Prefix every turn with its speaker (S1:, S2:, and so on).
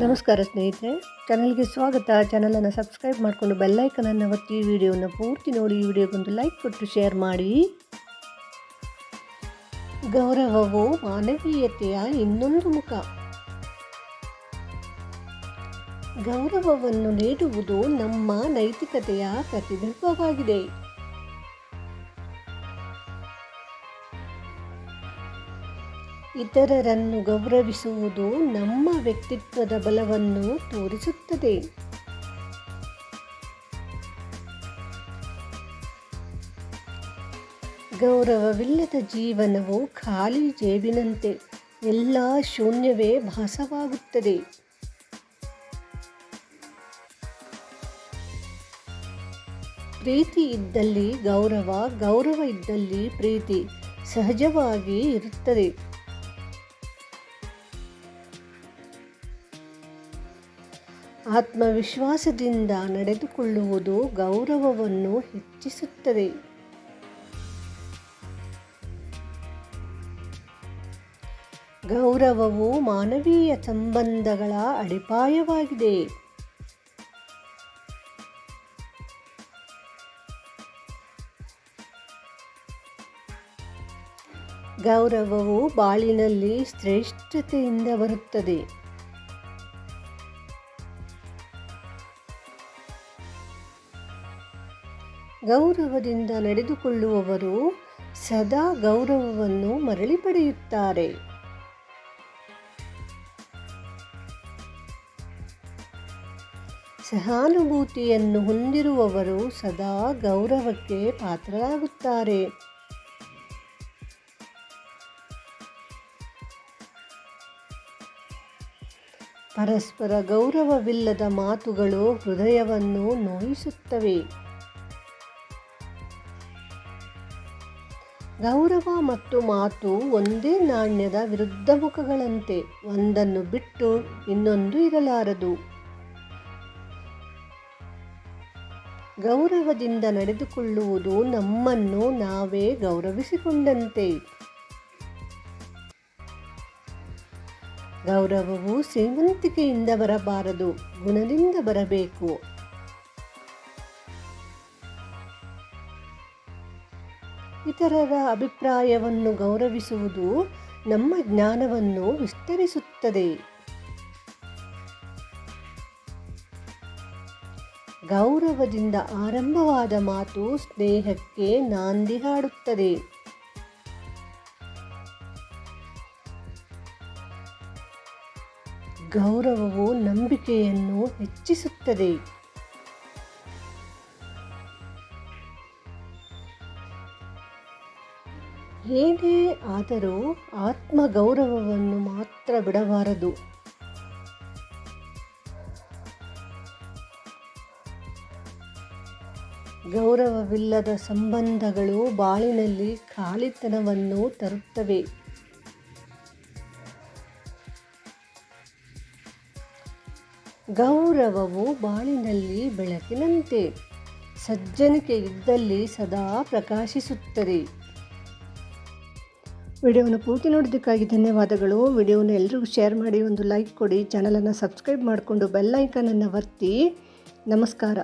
S1: ನಮಸ್ಕಾರ ಸ್ನೇಹಿತರೆ ಚಾನಲ್ಗೆ ಸ್ವಾಗತ. ಚಾನಲನ್ನು ಸಬ್ಸ್ಕ್ರೈಬ್ ಮಾಡಿಕೊಂಡು ಬೆಲ್ಲೈಕನನ್ನು ಒತ್ತಿ ವಿಡಿಯೋನ ಪೂರ್ತಿ ನೋಡಿ, ಈ ವಿಡಿಯೋಗೊಂದು ಲೈಕ್ ಕೊಟ್ಟು ಶೇರ್ ಮಾಡಿ. ಗೌರವವು ಮಾನವೀಯತೆಯ ಇನ್ನೊಂದು ಮುಖ? ಗೌರವವನ್ನು ನೀಡುವುದು ನಮ್ಮ ನೈತಿಕತೆಯ ಪ್ರತಿಬಿಂಬವಾಗಿದೆ. ಇತರರನ್ನು ಗೌರವಿಸುವುದು ನಮ್ಮ ವ್ಯಕ್ತಿತ್ವದ ಬಲವನ್ನು ತೋರಿಸುತ್ತದೆ. ಗೌರವವಿಲ್ಲದ ಜೀವನವು ಖಾಲಿ ಜೇಬಿನಂತೆ ಎಲ್ಲ ಶೂನ್ಯವೇ ಭಾಸವಾಗುತ್ತದೆ. ಪ್ರೀತಿ ಇದ್ದಲ್ಲಿ ಗೌರವ ಗೌರವ ಇದ್ದಲ್ಲಿ ಪ್ರೀತಿ ಸಹಜವಾಗಿ ಇರುತ್ತದೆ. ಆತ್ಮವಿಶ್ವಾಸದಿಂದ ನಡೆದುಕೊಳ್ಳುವುದು ಗೌರವವನ್ನು ಹೆಚ್ಚಿಸುತ್ತದೆ. ಗೌರವವು ಮಾನವೀಯ ಸಂಬಂಧಗಳ ಅಡಿಪಾಯವಾಗಿದೆ. ಗೌರವವು ಬಾಳಿನಲ್ಲಿ ಶ್ರೇಷ್ಠತೆಯಿಂದ ಬರುತ್ತದೆ. ಗೌರವದಿಂದ ನಡೆದುಕೊಳ್ಳುವವರು ಸದಾ ಗೌರವವನ್ನು ಮರಳಿ ಪಡೆಯುತ್ತಾರೆ. ಸಹಾನುಭೂತಿಯನ್ನು ಹೊಂದಿರುವವರು ಸದಾ ಗೌರವಕ್ಕೆ ಪಾತ್ರರಾಗುತ್ತಾರೆ. ಪರಸ್ಪರ ಗೌರವವಿಲ್ಲದ ಮಾತುಗಳು ಹೃದಯವನ್ನು ನೋಯಿಸುತ್ತವೆ. ಗೌರವ ಮತ್ತು ಮಾತು ಒಂದೇ ನಾಣ್ಯದ ವಿರುದ್ಧ ಮುಖಗಳಂತೆ, ಒಂದನ್ನು ಬಿಟ್ಟು ಇನ್ನೊಂದು ಇರಲಾರದು. ಗೌರವದಿಂದ ನಡೆದುಕೊಳ್ಳುವುದು ನಮ್ಮನ್ನು ನಾವೇ ಗೌರವಿಸಿಕೊಂಡಂತೆ. ಗೌರವವು ಶ್ರೀಮಂತಿಕೆಯಿಂದ ಬರಬಾರದು, ಗುಣದಿಂದ ಬರಬೇಕು. ಇತರರ ಅಭಿಪ್ರಾಯವನ್ನು ಗೌರವಿಸುವುದು ನಮ್ಮ ಜ್ಞಾನವನ್ನು ವಿಸ್ತರಿಸುತ್ತದೆ. ಗೌರವದಿಂದ ಆರಂಭವಾದ ಮಾತು ಸ್ನೇಹಕ್ಕೆ ನಾಂದಿ ಹಾಡುತ್ತದೆ. ಗೌರವವು ನಂಬಿಕೆಯನ್ನು ಹೆಚ್ಚಿಸುತ್ತದೆ. ಏನೇ ಆದರೂ ಆತ್ಮಗೌರವವನ್ನು ಮಾತ್ರ ಬಿಡಬಾರದು. ಗೌರವವಿಲ್ಲದ ಸಂಬಂಧಗಳು ಬಾಳಿನಲ್ಲಿ ಖಾಲಿತನವನ್ನು ತರುತ್ತವೆ. ಗೌರವವು ಬಾಳಿನಲ್ಲಿ ಬೆಳಕಿನಂತೆ ಸಜ್ಜನಿಕೆ ಇದ್ದಲ್ಲಿ ಸದಾ ಪ್ರಕಾಶಿಸುತ್ತದೆ. ವಿಡಿಯೋವನ್ನು ಪೂರ್ತಿ ನೋಡಿದ್ದಕ್ಕಾಗಿ ಧನ್ಯವಾದಗಳು. ವಿಡಿಯೋನ ಎಲ್ರಿಗೂ ಶೇರ್ ಮಾಡಿ ಒಂದು ಲೈಕ್ ಕೊಡಿ. ಚಾನಲನ್ನು ಸಬ್ಸ್ಕ್ರೈಬ್ ಮಾಡಿಕೊಂಡು ಬೆಲ್ ಐಕನನ್ನು ಒತ್ತಿ. ನಮಸ್ಕಾರ.